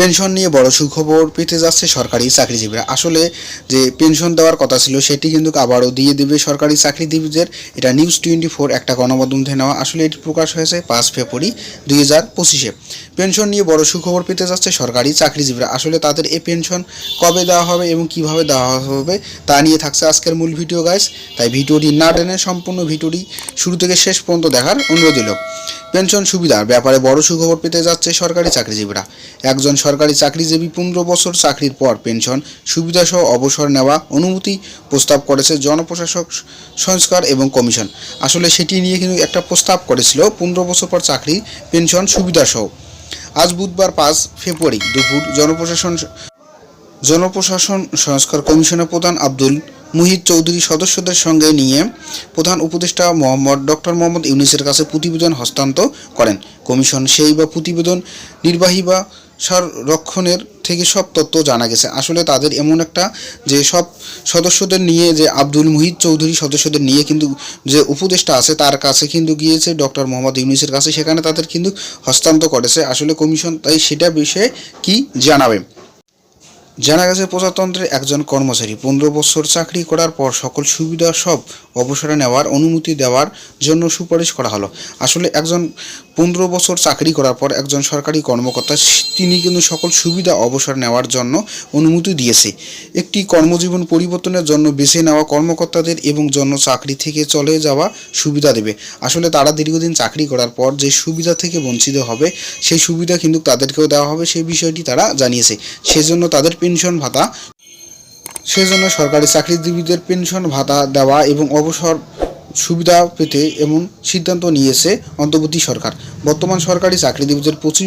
Pension নিয়ে বড় সুখবর পেতে যাচ্ছে সরকারি চাকরিজীবীরা। আসলে যে পেনশন দেওয়ার কথা ছিল, সেটি কিন্তু আবারও দিয়ে দেবে সরকারি চাকরিজীবীদের। এটা নিউজ টোয়েন্টি ফোর একটা গণমাধ্যম থেকে নেওয়া। আসলে এটি প্রকাশ হয়েছে পাঁচ ফেব্রুয়ারি দুই হাজার পঁচিশে। পেনশন নিয়ে বড় সুখবর পেতে যাচ্ছে সরকারি চাকরিজীবীরা। আসলে তাদের এই পেনশন কবে দেওয়া হবে এবং কীভাবে দেওয়া হবে তা নিয়ে থাকছে আজকের মূল ভিডিও গাইস তাই ভিডিওটি না টেনে সম্পূর্ণ ভিডিওটি শুরু থেকে শেষ পর্যন্ত দেখার অনুরোধ দিল পেনশন সুবিধার ব্যাপারে বড় সুখবর পেতে যাচ্ছে সরকারি চাকরিজীবীরা। একজন সরকারি চাকরিজীবী পনেরো বছর চাকরির পর পেনশন, সুবিধাসহ অবসর নেওয়া অনুমতি প্রস্তাব করেছে জনপ্রশাসক সংস্কার এবং কমিশন। আসলে সেটি নিয়ে কিন্তু একটা প্রস্তাব করেছিল, পনেরো বছর পর চাকরি, পেনশন, সুবিধাসহ। আজ বুধবার পাঁচ ফেব্রুয়ারি দুপুর জনপ্রশাসন জনপ্রশাসন সংস্কার কমিশনের প্রধান আব্দুল মুহিত চৌধুরী সদস্যদের সঙ্গে নিয়ে প্রধান উপদেষ্টা মোহাম্মদ ডক্টর মোহাম্মদ ইউনিসের কাছে প্রতিবেদন হস্তান্তর করেন। কমিশন সেই বা প্রতিবেদন নির্বাহী বা সংরক্ষণের থেকে সব তথ্য জানা গেছে। আসলে তাদের এমন একটা যে সব সদস্যদের নিয়ে যে আব্দুল মুহিত চৌধুরী সদস্যদের নিয়ে কিন্তু যে উপদেষ্টা আছে, তার কাছে কিন্তু গিয়েছে ডক্টর মোহাম্মদ ইউনিসের কাছে। সেখানে তাদের কিন্তু হস্তান্তর করেছে। আসলে কমিশন তাই সেটা বিষয়ে কি জানাবে? জানা গেছে, প্রজাতন্ত্রের একজন কর্মচারী পনেরো বছর চাকরি করার পর সকল সুবিধা সব অবসরে নেওয়ার অনুমতি দেওয়ার জন্য সুপারিশ করা হলো। আসলে একজন পনেরো বছর চাকরি করার পর একজন সরকারি কর্মকর্তা, তিনি কিন্তু সকল সুবিধা অবসর নেওয়ার জন্য অনুমতি দিয়েছে। একটি কর্মজীবন পরিবর্তনের জন্য বেছে নেওয়া কর্মকর্তাদের এবং জন্য চাকরি থেকে চলে যাওয়া সুবিধা দেবে। আসলে তারা দীর্ঘদিন চাকরি করার পর যে সুবিধা থেকে বঞ্চিত হবে, সেই সুবিধা কিন্তু তাদেরকেও দেওয়া হবে সেই বিষয়টি তারা জানিয়েছে। সেজন্য তাদের পেনশন ভাতা। সেজন্য সরকারি চাকরিজীবীদের পেনশন ভাতা দেওয়া এবং অবসর সুবিধা পেতে এমন সিদ্ধান্ত নিয়েছে অন্তর্বর্তী সরকার। বর্তমান সরকারি চাকরিজীবীদের পঁচিশ